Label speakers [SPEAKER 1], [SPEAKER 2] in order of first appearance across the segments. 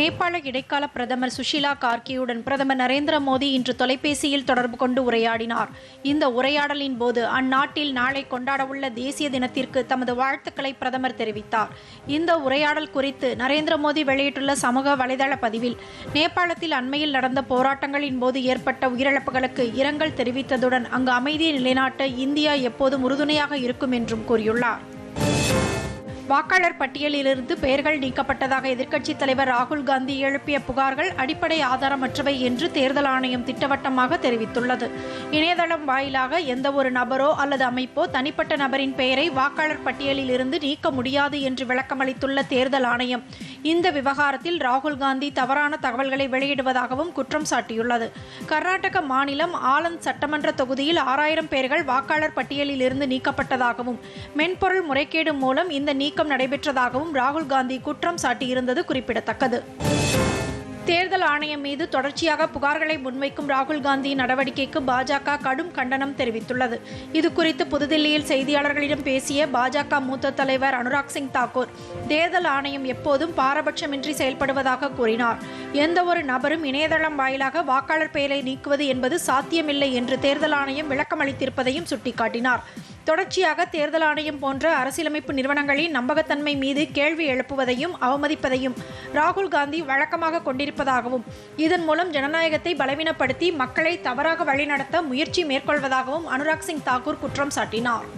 [SPEAKER 1] நேபாள இடைக்கால பிரதமர் சுஷிலா கார்கியுடன் பிரதமர் நரேந்திர மோடி இன்று தொலைபேசியில் தொடர்பு கொண்டு உரையாடினார். இந்த உரையாடலின் போது அந்நாட்டில் நாளை கொண்டாடவுள்ள தேசிய தினத்திற்கு தமது வாழ்த்துக்களை பிரதமர் தெரிவித்தார். இந்த உரையாடல் குறித்து நரேந்திர மோடி வெளியிட்டுள்ள சமூக வலைதள பதிவில் நேபாளத்தில் அண்மையில் நடந்த போராட்டங்களின் போது ஏற்பட்ட உயிரிழப்புகளுக்கு இரங்கல் தெரிவித்ததுடன் அங்கு அமைதியை நிலைநாட்ட இந்தியா எப்போதும் உறுதுணையாக இருக்கும் என்றும் கூறியுள்ளார். வாக்காளர் பட்டியலிலிருந்து பெயர்கள் நீக்கப்பட்டதாக எதிர்க்கட்சித் தலைவர் ராகுல் காந்தி எழுப்பிய புகார்கள் அடிப்படை ஆதாரமற்றவை என்று தேர்தல் ஆணையம் திட்டவட்டமாக தெரிவித்துள்ளது. இணையதளம் வாயிலாக எந்த ஒரு நபரோ அல்லது அமைப்போ தனிப்பட்ட நபரின் பெயரை வாக்காளர் பட்டியலில் இருந்து நீக்க முடியாது என்று விளக்கமளித்துள்ள தேர்தல் ஆணையம் இந்த விவகாரத்தில் ராகுல் காந்தி தவறான தகவல்களை வெளியிடுவதாகவும் குற்றம் சாட்டியுள்ளது. கர்நாடக மாநிலம் ஆலந்த் சட்டமன்ற தொகுதியில் ஆறாயிரம் பேர்கள் வாக்காளர் பட்டியலில் இருந்து நீக்கப்பட்டதாகவும் மென்பொருள் முறைகேடு மூலம் இந்த நீக்கம் நடைபெற்றதாகவும் ராகுல் காந்தி குற்றம் சாட்டியிருந்தது குறிப்பிடத்தக்கது. தேர்தல் ஆணையம் மீது தொடர்ச்சியாக புகார்களை முன்வைக்கும் ராகுல் காந்தியின் நடவடிக்கைக்கு பாஜக கடும் கண்டனம் தெரிவித்துள்ளது. இது குறித்து புதுதில்லியில் செய்தியாளர்களிடம் பேசிய பாஜக மூத்த தலைவர் அனுராக் சிங் தாக்கூர் தேர்தல் ஆணையம் எப்போதும் பாரபட்சமின்றி செயல்படுவதாக கூறினார். எந்த ஒரு நபரும் இணையதளம் வாயிலாக வாக்காளர் பெயரை நீக்குவது என்பது சாத்தியமில்லை என்று தேர்தல் ஆணையம் விளக்கமளித்திருப்பதையும் சுட்டிக்காட்டினார். தொடர்ச்சியாக தேர்தல் ஆணையம் போன்ற அரசியலமைப்பு நிறுவனங்களின் நம்பகத்தன்மை மீது கேள்வி எழுப்புவதையும் அவமதிப்பதையும் ராகுல் காந்தி வழக்கமாக கொண்டிருப்பதாகவும் இதன் மூலம் ஜனநாயகத்தை பலவீனப்படுத்தி மக்களை தவறாக வழிநடத்த முயற்சி மேற்கொள்வதாகவும் அனுராக் சிங் தாக்கூர் குற்றம் சாட்டினார்.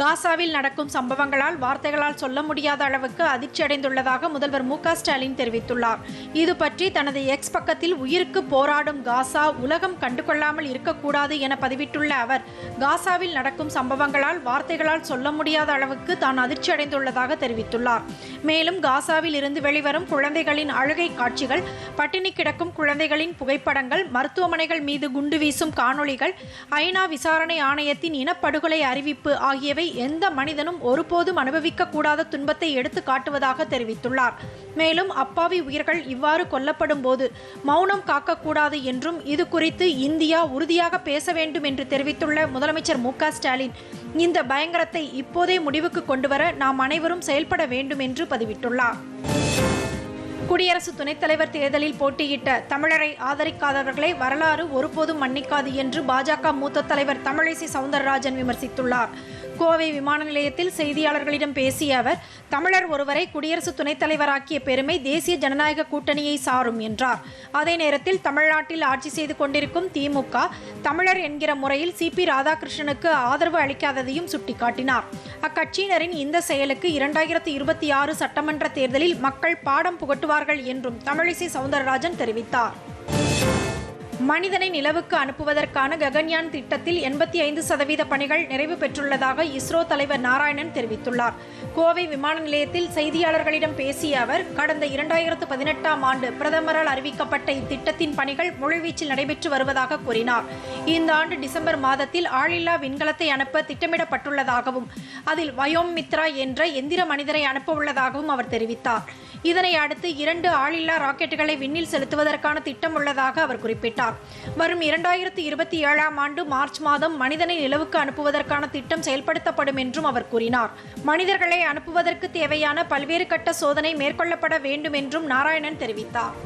[SPEAKER 1] காசாவில் நடக்கும் சம்பவங்களால் வார்த்தைகளால் சொல்ல முடியாத அளவுக்கு அதிர்ச்சி அடைந்துள்ளதாக முதல்வர் மு ஸ்டாலின் தெரிவித்துள்ளார். இது பற்றி தனது எக்ஸ் பக்கத்தில் உயிருக்கு போராடும் காசா உலகம் கண்டுகொள்ளாமல் இருக்கக்கூடாது என பதிவிட்டுள்ள அவர் காசாவில் நடக்கும் சம்பவங்களால் வார்த்தைகளால் சொல்ல முடியாத அளவுக்கு தான் அதிர்ச்சி அடைந்துள்ளதாக தெரிவித்துள்ளார். மேலும் காசாவில் இருந்து வெளிவரும் குழந்தைகளின் அழுகை காட்சிகள் பட்டினி கிடக்கும் குழந்தைகளின் புகைப்படங்கள் மருத்துவமனைகள் மீது குண்டு வீசும் காணொளிகள் ஐநா விசாரணை ஆணையத்தின் இனப்படுகொலை அறிவிப்பு ஆகியவை எந்த மனிதனும் ஒருபோதும் அனுபவிக்க கூடாத துன்பத்தை எடுத்து காட்டுவதாக தெரிவித்துள்ளார். மேலும் அப்பாவி உயிர்கள் இவ்வாறு கொல்லப்படும் போது மௌனம் காக்கக்கூடாது என்றும் இது குறித்து இந்தியா உறுதியாக பேச வேண்டும் என்று தெரிவித்துள்ள முதலமைச்சர் மு ஸ்டாலின் இந்த பயங்கரத்தை இப்போதே முடிவுக்கு கொண்டுவர நாம் அனைவரும் செயல்பட வேண்டும் என்று பதிவிட்டுள்ளார். குடியரசு துணைத் தலைவர் தேர்தலில் போட்டியிட்ட தமிழரை ஆதரிக்காதவர்களை வரலாறு ஒருபோதும் மன்னிக்காது என்று பாஜக மூத்த தலைவர் தமிழிசை சவுந்தரராஜன் விமர்சித்துள்ளார். கோவை விமான நிலையத்தில் செய்தியாளர்களிடம் பேசிய அவர் தமிழர் ஒருவரை குடியரசு துணைத் தலைவராக்கிய பெருமை தேசிய ஜனநாயக கூட்டணியை சாரும் என்றார். அதே நேரத்தில் தமிழ்நாட்டில் ஆட்சி செய்து கொண்டிருக்கும் திமுக தமிழர் என்கிற முறையில் சி. பி. ராதாகிருஷ்ணனுக்கு ஆதரவு அளிக்காததையும் சுட்டிக்காட்டினார். அக்கட்சியினரின் இந்த செயலுக்கு இரண்டாயிரத்தி இருபத்தி ஆறு சட்டமன்ற தேர்தலில் மக்கள் பாடம் புகட்டுவார்கள் என்றும் தமிழிசை சவுந்தரராஜன் தெரிவித்தார். மனிதனை நிலவுக்கு அனுப்புவதற்கான ககன்யான் திட்டத்தில் எண்பத்தி ஐந்து சதவீத பணிகள் நிறைவு பெற்றுள்ளதாக இஸ்ரோ தலைவர் நாராயணன் தெரிவித்துள்ளார். கோவை விமான நிலையத்தில் செய்தியாளர்களிடம் பேசிய அவர் கடந்த இரண்டாயிரத்து பதினெட்டாம் ஆண்டு பிரதமரால் அறிவிக்கப்பட்ட இத்திட்டத்தின் பணிகள் முழுவீச்சில் நடைபெற்று வருவதாக கூறினார். இந்த ஆண்டு டிசம்பர் மாதத்தில் ஆளில்லா விண்கலத்தை அனுப்ப திட்டமிடப்பட்டுள்ளதாகவும் அதில் வயோம் மித்ரா என்ற எந்திர மனிதரை அனுப்ப உள்ளதாகவும் அவர் தெரிவித்தார். இதனை அடுத்து இரண்டு ஆளில்லா ராக்கெட்டுகளை விண்ணில் செலுத்துவதற்கான திட்டம் உள்ளதாக அவர் குறிப்பிட்டார். வரும் இரண்டாயிரத்தி இருபத்தி ஏழாம் ஆண்டு மார்ச் மாதம் மனிதனை நிலவுக்கு அனுப்புவதற்கான திட்டம் செயல்படுத்தப்படும் என்றும் அவர் கூறினார். மனிதர்களை அனுப்புவதற்கு தேவையான பல்வேறு கட்ட சோதனை மேற்கொள்ளப்பட வேண்டும் என்றும் நாராயணன் தெரிவித்தார்.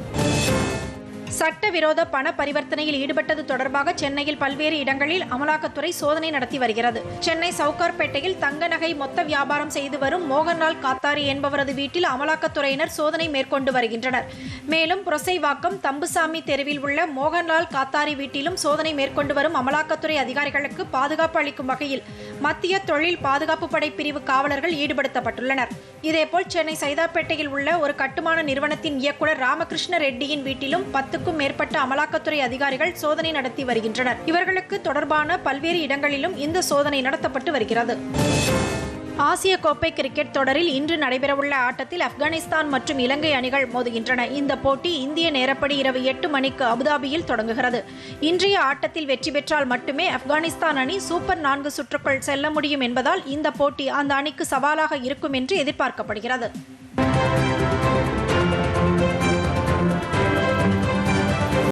[SPEAKER 1] சட்டவிரோத பண பரிவர்த்தனையில் ஈடுபட்டது தொடர்பாக சென்னையில் பல்வேறு இடங்களில் அமலாக்கத்துறை சோதனை நடத்தி வருகிறது. சென்னை சவுகார்பேட்டையில் தங்க நகை மொத்த வியாபாரம் செய்து வரும் மோகன்லால் காத்தாரி என்பவரது வீட்டில் அமலாக்கத்துறையினர் சோதனை மேற்கொண்டு வருகின்றனர். மேலும் புரசைவாக்கம் தம்புசாமி தெருவில் உள்ள மோகன்லால் காத்தாரி வீட்டிலும் சோதனை மேற்கொண்டு வரும் அமலாக்கத்துறை அதிகாரிகளுக்கு பாதுகாப்பு அளிக்கும் வகையில் மத்திய தொழில் பாதுகாப்பு படை பிரிவு காவலர்கள் ஈடுபடுத்தப்பட்டுள்ளனர். இதேபோல் சென்னை சைதாப்பேட்டையில் உள்ள ஒரு கட்டுமான நிறுவனத்தின் இயக்குநர் ராமகிருஷ்ண ரெட்டியின் வீட்டிலும் பத்து பத்துக்கும் மேற்பட்ட அமலாக்கத்துறை அதிகாரிகள் சோதனை நடத்தி வருகின்றனர். இவர்களுக்கு தொடர்பான பல்வேறு இடங்களிலும் இந்த சோதனை நடத்தப்பட்டு வருகிறது. ஆசிய கோப்பை கிரிக்கெட் தொடரில் இன்று நடைபெறவுள்ள ஆட்டத்தில் ஆப்கானிஸ்தான் மற்றும் இலங்கை அணிகள் மோதுகின்றன. இந்த போட்டி இந்திய நேரப்படி இரவு எட்டு மணிக்கு அபுதாபியில் தொடங்குகிறது. இன்றைய ஆட்டத்தில் வெற்றி பெற்றால் மட்டுமே ஆப்கானிஸ்தான் அணி சூப்பர் நான்கு சுற்றுக்குள் செல்ல முடியும் என்பதால் இந்த போட்டி அந்த அணிக்கு சவாலாக இருக்கும் என்று எதிர்பார்க்கப்படுகிறது.